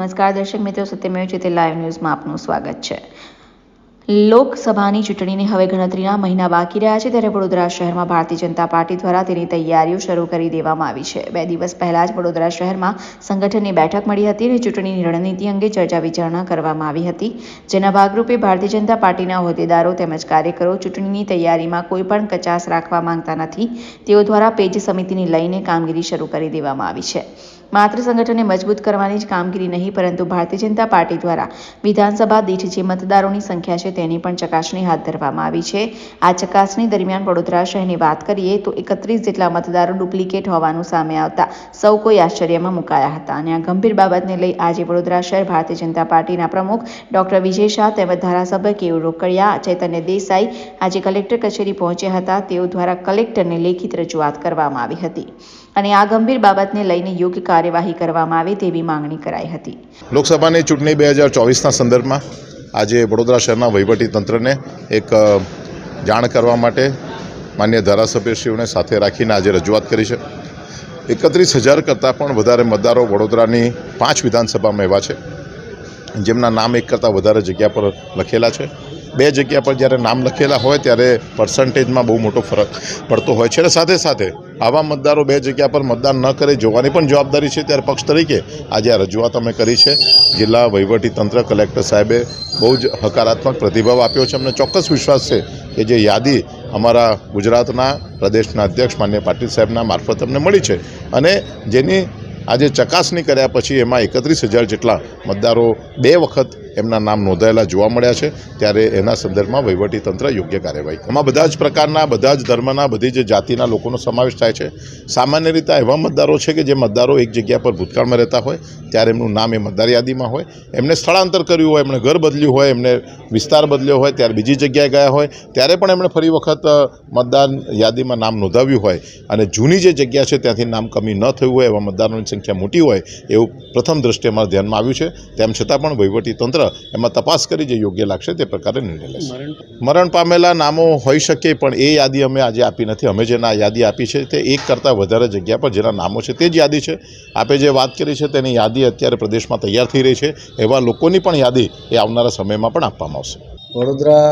નમસ્કાર દર્શક મિત્રો સત્યમેવ જયતે લાઈવ ન્યૂઝમાં આપનું સ્વાગત છે. લોકસભાની ચૂંટણીને હવે ગણતરીના મહિના બાકી રહ્યા છે, ત્યારે વડોદરા શહેરમાં ભારતીય જનતા પાર્ટી દ્વારા તેની તૈયારીઓ શરૂ કરી દેવામાં આવી છે. બે દિવસ પહેલા જ વડોદરા શહેરમાં સંગઠનની બેઠક મળી હતી અને ચૂંટણીની રણનીતિ અંગે ચર્ચા વિચારણા કરવામાં આવી હતી. જેના ભાગરૂપે ભારતીય જનતા પાર્ટીના હોદ્દેદારો તેમજ કાર્યકરો ચૂંટણીની તૈયારીમાં કોઈપણ કચાસ રાખવા માંગતા નથી. તેઓ દ્વારા પેજ સમિતિને લઈને કામગીરી શરૂ કરી દેવામાં આવી છે. માત્ર સંગઠનને મજબૂત કરવાની જ કામગીરી નહીં, પરંતુ ભારતીય જનતા પાર્ટી દ્વારા વિધાનસભા દીઠ જે મતદારોની સંખ્યા છે તેની પણ ચકાસણી હાથ ધરવામાં આવી છે. આ ચકાસણી દરમિયાન વડોદરા શહેરની વાત કરીએ તો એકત્રીસ જેટલા મતદારો ડુપ્લિકેટ હોવાનું સામે આવતા સૌ કોઈ આશ્ચર્યમાં મુકાયા હતા અને આ ગંભીર બાબતને લઈ આજે વડોદરા શહેર ભારતીય જનતા પાર્ટીના પ્રમુખ ડોક્ટર વિજય શાહ તેમજ ધારાસભ્ય કેયુર રોકડિયા, ચૈતન્ય દેસાઈ આજે કલેક્ટર કચેરી પહોંચ્યા હતા. તેઓ દ્વારા કલેક્ટરને લેખિત રજૂઆત કરવામાં આવી હતી અને આ ગંભીર બાબતને લઈને યોગ્ય કાર્યવાહી કરવામાં આવે તેવી માંગણી કરાઈ હતી. લોકસભાની ચૂંટણી બે હજાર ચોવીસના સંદર્ભમાં આજે વડોદરા શહેરના વહીવટી તંત્રને એક જાણ કરવા માટે માન્ય ધારાસભ્યશ્રીઓને સાથે રાખીને આજે રજૂઆત કરી છે. એકત્રીસ હજાર કરતાં પણ વધારે મતદારો વડોદરાની પાંચ વિધાનસભામાં એવા છે, જેમના નામ એક કરતાં વધારે જગ્યા પર લખેલા છે. બે જગ્યા પર જ્યારે નામ લખેલા હોય ત્યારે પર્સન્ટેજમાં બહુ મોટો ફરક પડતો હોય છે. અને સાથે સાથે આવા મતદારો બે જગ્યા પર મતદાન ન કરે, જોવાની પણ જવાબદારી છે. ત્યારે પક્ષ તરીકે આજે આ રજૂઆત અમે કરી છે. જિલ્લા તંત્ર કલેક્ટર સાહેબે બહુ જ હકારાત્મક પ્રતિભાવ આપ્યો છે. અમને ચોક્કસ વિશ્વાસ છે કે જે યાદી અમારા ગુજરાતના પ્રદેશના અધ્યક્ષ માન્ય પાટીલ સાહેબના મારફત અમને મળી છે. અને જેની આજે ચકાસણી કર્યા પછી એમાં એકત્રીસ હજાર જેટલા મતદારો બે વખત એમના નામ નોંધાયેલા જોવા મળ્યા છે. ત્યારે એના સંદર્ભમાં વહીવટીતંત્ર યોગ્ય કાર્યવાહી એમાં બધા જ પ્રકારના, બધા જ ધર્મના, બધી જ જાતિના લોકોનો સમાવેશ થાય છે. સામાન્ય રીતે એવા મતદારો છે કે જે મતદારો એક જગ્યા પર ભૂતકાળમાં રહેતા હોય, ત્યારે એમનું નામ એ મતદાર યાદીમાં હોય. એમને સ્થળાંતર કર્યું હોય એમણે ઘર બદલ્યું હોય, એમને વિસ્તાર બદલ્યો હોય, ત્યારે બીજી જગ્યાએ ગયા હોય, ત્યારે પણ એમણે ફરી વખત મતદાન યાદીમાં નામ નોંધાવ્યું હોય. અને જૂની જે જગ્યા છે, ત્યાંથી નામ કમી ન થયું હોય, એવા મતદારોની સંખ્યા મોટી હોય, એવું પ્રથમ દ્રષ્ટિએ અમારા ધ્યાનમાં આવ્યું છે. તેમ છતાં પણ વહીવટી તંત્ર એમાં તપાસ કરી જે યોગ્ય લાગશે તે પ્રકારે નિર્ણય લેશે. મરણ પામેલા નામો હોઈ શકે પણ એ યાદી અમે આજે આપી નથી. અમે જેના યાદી આપી છે તે એક કરતાં વધારે જગ્યા પર જેના નામો છે તે જ યાદી છે. આપે જે વાત કરી છે તેની યાદી અત્યારે પ્રદેશમાં તૈયાર થઈ રહી છે. એવા લોકોની પણ યાદી એ આવનારા સમયમાં પણ આપવામાં આવશે. વડોદરા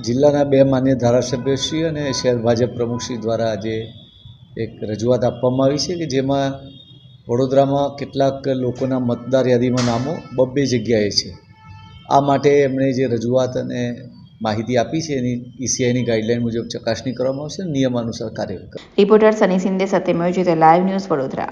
જિલ્લાના બે માન્ય ધારાસભ્યશ્રી અને શહેર ભાજપ પ્રમુખશ્રી દ્વારા આજે એક રજૂઆત આપવામાં આવી છે કે જેમાં વડોદરામાં કેટલાક લોકોના મતદાર યાદીમાં નામો બબ્બે જગ્યાએ છે. આ માટે એમણે જે રજૂઆત અને માહિતી આપી છે એની ઈસીઆઈની ગાઈડલાઈન મુજબ ચકાસણી કરવામાં આવશે નિયમાનુસાર કાર્યવાહી reporter Sunny Sindhe Satyamev Jayate live news Vadodara.